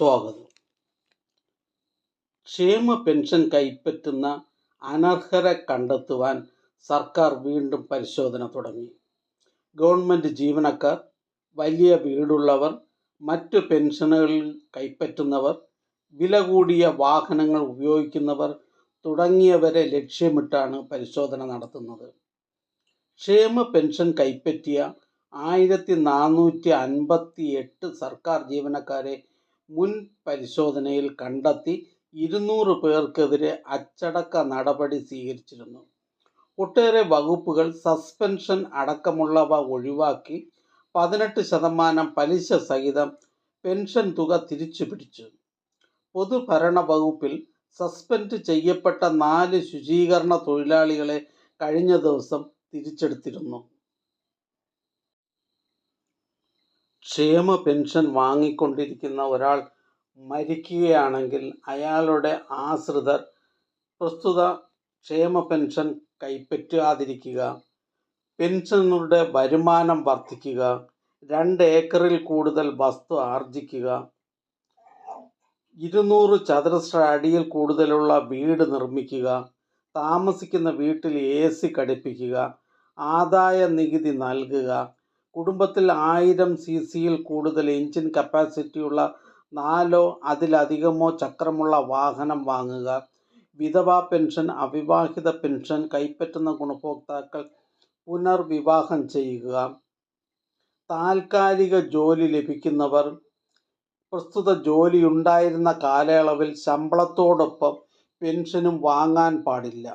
സ്വാഗതം. ക്ഷേമ പെൻഷൻ കൈപ്പറ്റുന്ന അനർഹരെ കണ്ടെത്തുവാൻ സർക്കാർ വീണ്ടും പരിശോധന തുടങ്ങി. ഗവൺമെന്റ് ജീവനക്കാർ വലിയ വീടുള്ളവർ മറ്റു പെൻഷനുകളിൽ കൈപ്പറ്റുന്നവർ വില കൂടിയ വാഹനങ്ങൾ ഉപയോഗിക്കുന്നവർ തുടങ്ങിയവരെ ലക്ഷ്യമിട്ടാണ് പരിശോധന നടത്തുന്നത്. ക്ഷേമ പെൻഷൻ കൈപ്പറ്റിയ ആയിരത്തി നാനൂറ്റി അൻപത്തി എട്ട് സർക്കാർ ജീവനക്കാരെ മുൻ പരിശോധനയിൽ കണ്ടെത്തി ഇരുന്നൂറ് പേർക്കെതിരെ അച്ചടക്ക നടപടി സ്വീകരിച്ചിരുന്നു. ഒട്ടേറെ വകുപ്പുകൾ സസ്പെൻഷൻ അടക്കമുള്ളവ ഒഴിവാക്കി പതിനെട്ട് ശതമാനം പലിശ സഹിതം പെൻഷൻ തുക തിരിച്ചു പിടിച്ചു പൊതുഭരണ വകുപ്പിൽ സസ്പെൻഡ് ചെയ്യപ്പെട്ട നാല് ശുചീകരണ തൊഴിലാളികളെ കഴിഞ്ഞ ദിവസം തിരിച്ചെടുത്തിരുന്നു. ക്ഷേമ പെൻഷൻ വാങ്ങിക്കൊണ്ടിരിക്കുന്ന ഒരാൾ മരിക്കുകയാണെങ്കിൽ അയാളുടെ ആശ്രിതർ പ്രസ്തുത ക്ഷേമ പെൻഷൻ കൈപ്പറ്റാതിരിക്കുക പെൻഷനുകളുടെ വരുമാനം വർദ്ധിക്കുക രണ്ട് ഏക്കറിൽ കൂടുതൽ വസ്തു ആർജിക്കുക ഇരുന്നൂറ് ചതുരശ്ര അടിയിൽ കൂടുതലുള്ള വീട് നിർമ്മിക്കുക താമസിക്കുന്ന വീട്ടിൽ എ സി ഘടിപ്പിക്കുക ആദായ നികുതി നൽകുക കുടുംബത്തിൽ ആയിരം സി സിയിൽ കൂടുതൽ എഞ്ചിൻ കപ്പാസിറ്റിയുള്ള നാലോ അതിലധികമോ ചക്രമുള്ള വാഹനം വാങ്ങുക വിധവാ പെൻഷൻ അവിവാഹിത പെൻഷൻ കൈപ്പറ്റുന്ന ഗുണഭോക്താക്കൾ പുനർവിവാഹം ചെയ്യുക താൽക്കാലിക ജോലി ലഭിക്കുന്നവർ പ്രസ്തുത ജോലി ഉണ്ടായിരുന്ന കാലയളവിൽ ശമ്പളത്തോടൊപ്പം പെൻഷനും വാങ്ങാൻ പാടില്ല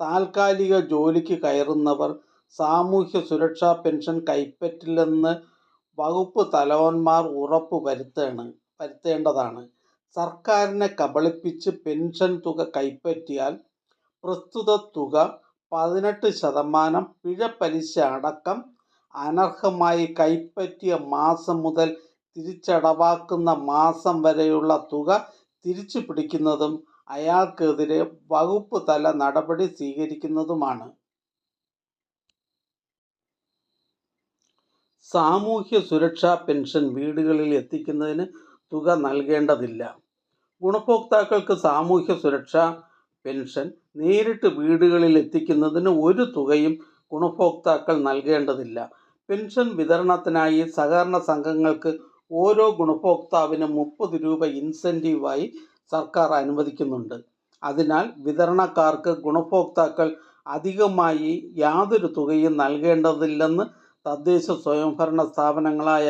താൽക്കാലിക ജോലിക്ക് കയറുന്നവർ സാമൂഹ്യ സുരക്ഷാ പെൻഷൻ കൈപ്പറ്റില്ലെന്ന് വകുപ്പ് തലവന്മാർ ഉറപ്പ് വരുത്തേണ് വരുത്തേണ്ടതാണ്. സർക്കാരിനെ കബളിപ്പിച്ച് പെൻഷൻ തുക കൈപ്പറ്റിയാൽ പ്രസ്തുത തുക പതിനെട്ട് ശതമാനം പിഴ പലിശ അടക്കം അനർഹമായി കൈപ്പറ്റിയ മാസം മുതൽ തിരിച്ചടവാക്കുന്ന മാസം വരെയുള്ള തുക തിരിച്ചു പിടിക്കുന്നതും അയാൾക്കെതിരെ വകുപ്പ് തല നടപടി സ്വീകരിക്കുന്നതുമാണ്. സാമൂഹ്യ സുരക്ഷാ പെൻഷൻ വീടുകളിൽ എത്തിക്കുന്നതിന് തുക നൽകേണ്ടതില്ല. ഗുണഭോക്താക്കൾക്ക് സാമൂഹ്യ സുരക്ഷാ പെൻഷൻ നേരിട്ട് വീടുകളിൽ എത്തിക്കുന്നതിന് ഒരു തുകയും ഗുണഭോക്താക്കൾ നൽകേണ്ടതില്ല. പെൻഷൻ വിതരണത്തിനായി സഹകരണ സംഘങ്ങൾക്ക് ഓരോ ഗുണഭോക്താവിനും മുപ്പത് രൂപ ഇൻസെന്റീവായി സർക്കാർ അനുവദിക്കുന്നുണ്ട്. അതിനാൽ വിതരണക്കാർക്ക് ഗുണഭോക്താക്കൾ അധികമായി യാതൊരു തുകയും നൽകേണ്ടതില്ലെന്ന് തദ്ദേശ സ്വയംഭരണ സ്ഥാപനങ്ങളായ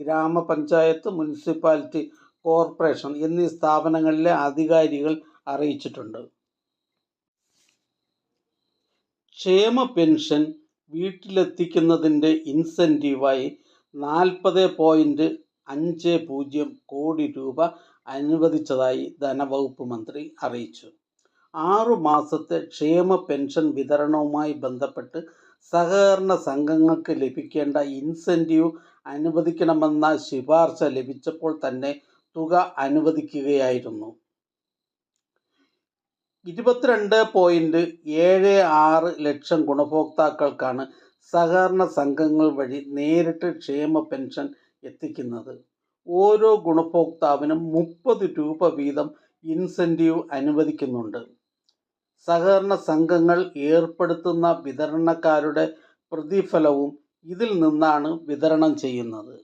ഗ്രാമപഞ്ചായത്ത് മുനിസിപ്പാലിറ്റി കോർപ്പറേഷൻ എന്നീ സ്ഥാപനങ്ങളിലെ അധികാരികൾ അറിയിച്ചിട്ടുണ്ട്. ക്ഷേമ പെൻഷൻ വീട്ടിലെത്തിക്കുന്നതിന്റെ ഇൻസെന്റീവായി നാൽപ്പത് പോയിന്റ് അഞ്ച് പൂജ്യം കോടി രൂപ അനുവദിച്ചതായി ധനവകുപ്പ് മന്ത്രി അറിയിച്ചു. ആറു മാസത്തെ ക്ഷേമ പെൻഷൻ വിതരണവുമായി ബന്ധപ്പെട്ട് സഹകരണ സംഘങ്ങൾക്ക് ലഭിക്കേണ്ട ഇൻസെന്റീവ് അനുവദിക്കണമെന്ന ശുപാർശ ലഭിച്ചപ്പോൾ തന്നെ തുക അനുവദിക്കുകയായിരുന്നു. ഇരുപത്തിരണ്ട് പോയിന്റ് ഏഴ് ആറ് ലക്ഷം ഗുണഭോക്താക്കൾക്കാണ് സഹകരണ സംഘങ്ങൾ വഴി നേരിട്ട് ക്ഷേമ പെൻഷൻ എത്തിക്കുന്നത്. ഓരോ ഗുണഭോക്താവിനും മുപ്പത് രൂപ വീതം ഇൻസെന്റീവ് അനുവദിക്കുന്നുണ്ട്. സഹകരണ സംഘങ്ങൾ ഏർപ്പെടുത്തുന്ന വിതരണക്കാരുടെ പ്രതിഫലവും ഇതിൽ നിന്നാണ് വിതരണം ചെയ്യുന്നത്.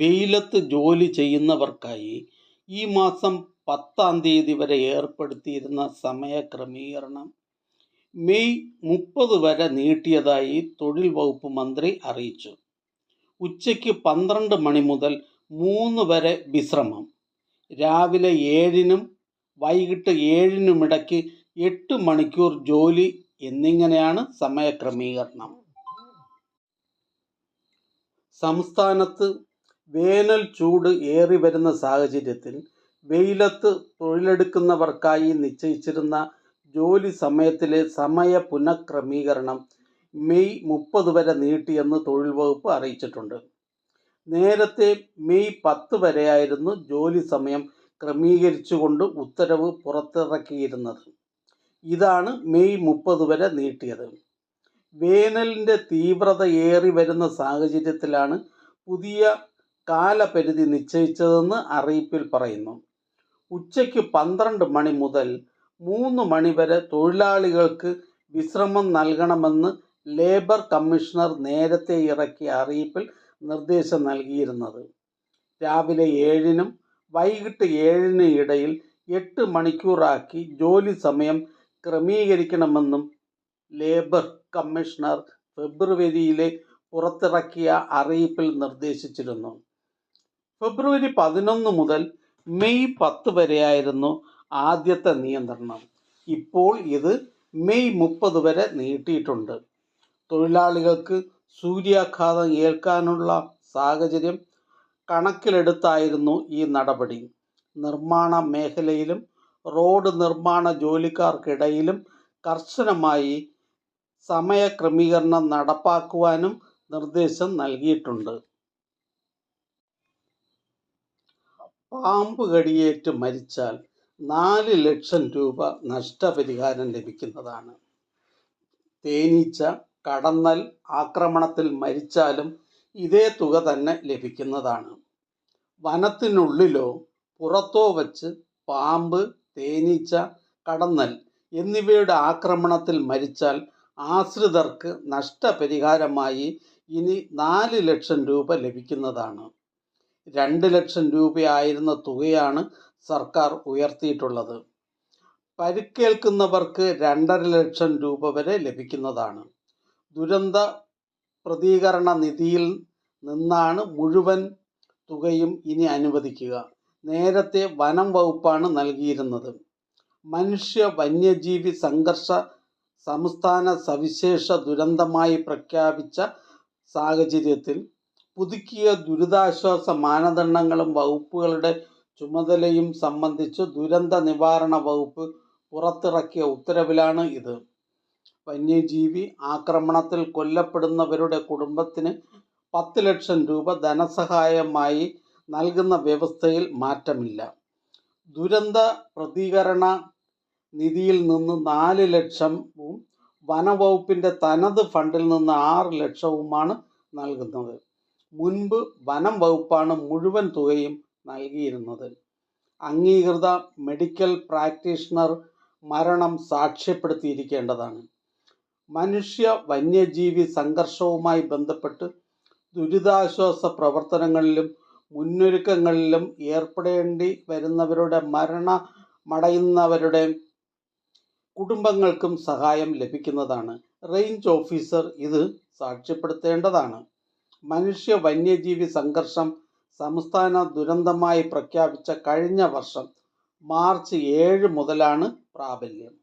വെയിലത്ത് ജോലി ചെയ്യുന്നവർക്കായി ഈ മാസം പത്താം തീയതി വരെ ഏർപ്പെടുത്തിയിരുന്ന സമയ ക്രമീകരണം മെയ് മുപ്പത് വരെ നീട്ടിയതായി തൊഴിൽ വകുപ്പ് മന്ത്രി അറിയിച്ചു. ഉച്ചയ്ക്ക് പന്ത്രണ്ട് മണി മുതൽ മൂന്ന് വരെ വിശ്രമം രാവിലെ ഏഴിനും വൈകിട്ട് ഏഴിനുമിടയ്ക്ക് എട്ട് മണിക്കൂർ ജോലി എന്നിങ്ങനെയാണ് സമയക്രമീകരണം. സംസ്ഥാനത്ത് വേനൽ ചൂട് ഏറി വരുന്ന സാഹചര്യത്തിൽ വെയിലത്ത് തൊഴിലെടുക്കുന്നവർക്കായി നിശ്ചയിച്ചിരുന്ന ജോലി സമയത്തിലെ സമയ പുനഃക്രമീകരണം മെയ് മുപ്പത് വരെ നീട്ടിയെന്ന് തൊഴിൽ വകുപ്പ് അറിയിച്ചിട്ടുണ്ട്. നേരത്തെ മെയ് പത്ത് വരെയായിരുന്നു ജോലി സമയം ക്രമീകരിച്ചുകൊണ്ട് ഉത്തരവ് പുറത്തിറക്കിയിരുന്നത്. ഇതാണ് മെയ് മുപ്പത് വരെ നീട്ടിയത്. വേനലിന്റെ തീവ്രത ഏറി വരുന്ന സാഹചര്യത്തിലാണ് പുതിയ കാലപരിധി നിശ്ചയിച്ചതെന്ന് അറിയിപ്പിൽ പറയുന്നു. ഉച്ചയ്ക്ക് പന്ത്രണ്ട് മണി മുതൽ മൂന്ന് മണി വരെ തൊഴിലാളികൾക്ക് വിശ്രമം നൽകണമെന്ന് ലേബർ കമ്മീഷണർ നേരത്തെ ഇറക്കിയ അറിയിപ്പിൽ നിർദ്ദേശം നൽകിയിരുന്നത്. രാവിലെ ഏഴിനും വൈകിട്ട് ഏഴിന് ഇടയിൽ എട്ട് മണിക്കൂറാക്കി ജോലി സമയം ക്രമീകരിക്കണമെന്നും ലേബർ കമ്മീഷണർ ഫെബ്രുവരിയിലെ പുറത്തിറക്കിയ അറിയിപ്പിൽ നിർദ്ദേശിച്ചിരുന്നു. ഫെബ്രുവരി പതിനൊന്ന് മുതൽ മെയ് പത്ത് വരെയായിരുന്നു ആദ്യത്തെ നിയന്ത്രണം. ഇപ്പോൾ ഇത് മെയ് മുപ്പത് വരെ നീട്ടിയിട്ടുണ്ട്. തൊഴിലാളികൾക്ക് സൂര്യാഘാതം ഏൽക്കാനുള്ള സാഹചര്യം കണക്കിലെടുത്തായിരുന്നു ഈ നടപടി. നിർമ്മാണ മേഖലയിലും റോഡ് നിർമ്മാണ ജോലിക്കാർക്കിടയിലും കർശനമായി സമയക്രമീകരണം നടപ്പാക്കുവാനും നിർദ്ദേശം നൽകിയിട്ടുണ്ട്. പാമ്പ് കടിയേറ്റ് മരിച്ചാൽ നാല് ലക്ഷം രൂപ നഷ്ടപരിഹാരം ലഭിക്കുന്നതാണ്. തേനീച്ച കടന്നൽ ആക്രമണത്തിൽ മരിച്ചാലും ഇതേ തുക തന്നെ ലഭിക്കുന്നതാണ്. വനത്തിനുള്ളിലോ പുറത്തോ വച്ച് പാമ്പ് തേനീച്ച കടന്നൽ എന്നിവയുടെ ആക്രമണത്തിൽ മരിച്ചാൽ ആശ്രിതർക്ക് നഷ്ടപരിഹാരമായി ഇനി നാല് ലക്ഷം രൂപ ലഭിക്കുന്നതാണ്. രണ്ട് ലക്ഷം രൂപയായിരുന്ന തുകയാണ് സർക്കാർ ഉയർത്തിയിട്ടുള്ളത്. പരിക്കേൽക്കുന്നവർക്ക് രണ്ടര ലക്ഷം രൂപ വരെ ലഭിക്കുന്നതാണ്. ദുരന്ത പ്രതികരണ നിധിയിൽ നിന്നാണ് മുഴുവൻ തുകയും ഇനി അനുവദിക്കുക. നേരത്തെ വനം വകുപ്പാണ് നൽകിയിരുന്നത്. മനുഷ്യ വന്യജീവി സംഘർഷ സംസ്ഥാന സവിശേഷ ദുരന്തമായി പ്രഖ്യാപിച്ച സാഹചര്യത്തിൽ പുതുക്കിയ ദുരിതാശ്വാസ മാനദണ്ഡങ്ങളും വകുപ്പുകളുടെ ചുമതലയും സംബന്ധിച്ച് ദുരന്ത നിവാരണ വകുപ്പ് പുറത്തിറക്കിയ ഉത്തരവിലാണ് ഇത്. വന്യജീവി ആക്രമണത്തിൽ കൊല്ലപ്പെടുന്നവരുടെ കുടുംബത്തിന് പത്ത് ലക്ഷം രൂപ ധനസഹായമായി നൽകുന്ന വ്യവസ്ഥയിൽ മാറ്റമില്ല. ദുരന്ത പ്രതികരണ നിധിയിൽ നിന്ന് നാല് ലക്ഷവും വനവകുപ്പിന്റെ തനത് ഫണ്ടിൽ നിന്ന് ആറ് ലക്ഷവുമാണ് നൽകുന്നത്. മുൻപ് വനം വകുപ്പാണ് മുഴുവൻ തുകയും നൽകിയിരുന്നത്. അംഗീകൃത മെഡിക്കൽ പ്രാക്ടീഷണർ മരണം സാക്ഷ്യപ്പെടുത്തിയിരിക്കേണ്ടതാണ്. മനുഷ്യ വന്യജീവി സംഘർഷവുമായി ബന്ധപ്പെട്ട് ദുരിതാശ്വാസ പ്രവർത്തനങ്ങളിലും മുന്നൊരുക്കങ്ങളിലും ഏർപ്പെടേണ്ടി വരുന്നവരുടെ മരണ മടയുന്നവരുടെ കുടുംബങ്ങൾക്കും സഹായം ലഭിക്കുന്നതാണ്. റേഞ്ച് ഓഫീസർ ഇത് സാക്ഷ്യപ്പെടുത്തേണ്ടതാണ്. മനുഷ്യ വന്യജീവി സംഘർഷം സംസ്ഥാന ദുരന്തമായി പ്രഖ്യാപിച്ച കഴിഞ്ഞ വർഷം മാർച്ച് ഏഴ് മുതലാണ് പ്രാബല്യം.